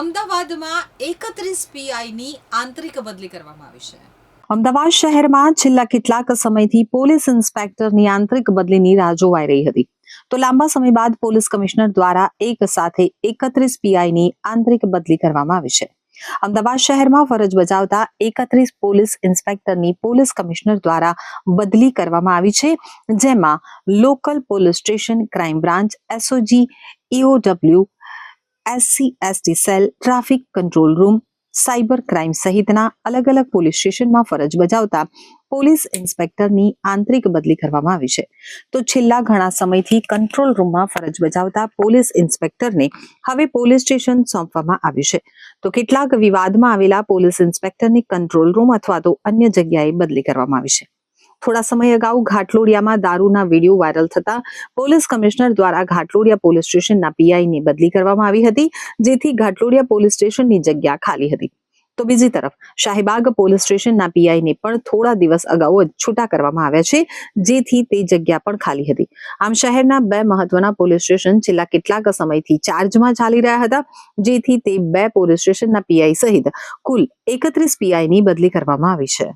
અમદાવાદમાં એકત્રીસ પીઆઈની આંતરિક બદલી કરવામાં આવી છે. અમદાવાદ શહેરમાં છેલ્લા કેટલાક સમયથી પોલીસ ઇન્સ્પેક્ટરની આંતરિક બદલીની રાહ જોવાઈ રહી હતી. તો લાંબા સમય બાદ પોલીસ કમિશનર દ્વારા એક સાથે એકત્રીસ પીઆઈની આંતરિક બદલી કરવામાં આવી છે. અમદાવાદ શહેરમાં ફરજ બજાવતા એકત્રીસ પોલીસ ઇન્સ્પેક્ટરની પોલીસ કમિશનર દ્વારા બદલી કરવામાં આવી છે, જેમાં local police station crime branch, SOG, EOW SC ST cell traffic control room cyber crime સહિતના અલગ અલગ પોલીસ સ્ટેશનમાં ફરજ બજાવતા પોલીસ ઇન્સ્પેક્ટરની આંતરિક બદલી કરવામાં આવી છે. તો છેલ્લા ઘણા સમયથી કંટ્રોલ રૂમમાં ફરજ બજાવતા પોલીસ ઇન્સ્પેક્ટરને હવે પોલીસ સ્ટેશન સોંપવામાં આવ્યું છે. તો કેટલાક વિવાદમાં આવેલા પોલીસ ઇન્સ્પેક્ટરની કંટ્રોલ રૂમ અથવા તો અન્ય જગ્યાએ બદલી કરવામાં આવી છે. થોડા સમય અગાઉ ઘાટલોડિયામાં દારૂના વીડિયો વાયરલ થતા પોલીસ કમિશનર દ્વારા ઘાટલોડિયા પોલીસ સ્ટેશનના પીઆઈની બદલી કરવામાં આવી હતી, જેથી ઘાટલોડિયા પોલીસ સ્ટેશનની જગ્યા ખાલી હતી. તો બીજી તરફ, શાહીબાગ પોલીસ સ્ટેશનના પીઆઈને પણ થોડા દિવસ અગાઉ જ છૂટા કરવામાં આવ્યા છે, જેથી તે જગ્યા પણ ખાલી હતી. આમ શહેરના બે મહત્વના પોલીસ સ્ટેશન છેલ્લા કેટલાક સમયથી ચાર્જમાં ચાલી રહ્યા હતા, જેથી તે બે પોલીસ સ્ટેશનના પીઆઈ સહિત કુલ એકત્રીસ પીઆઈની બદલી કરવામાં આવી છે.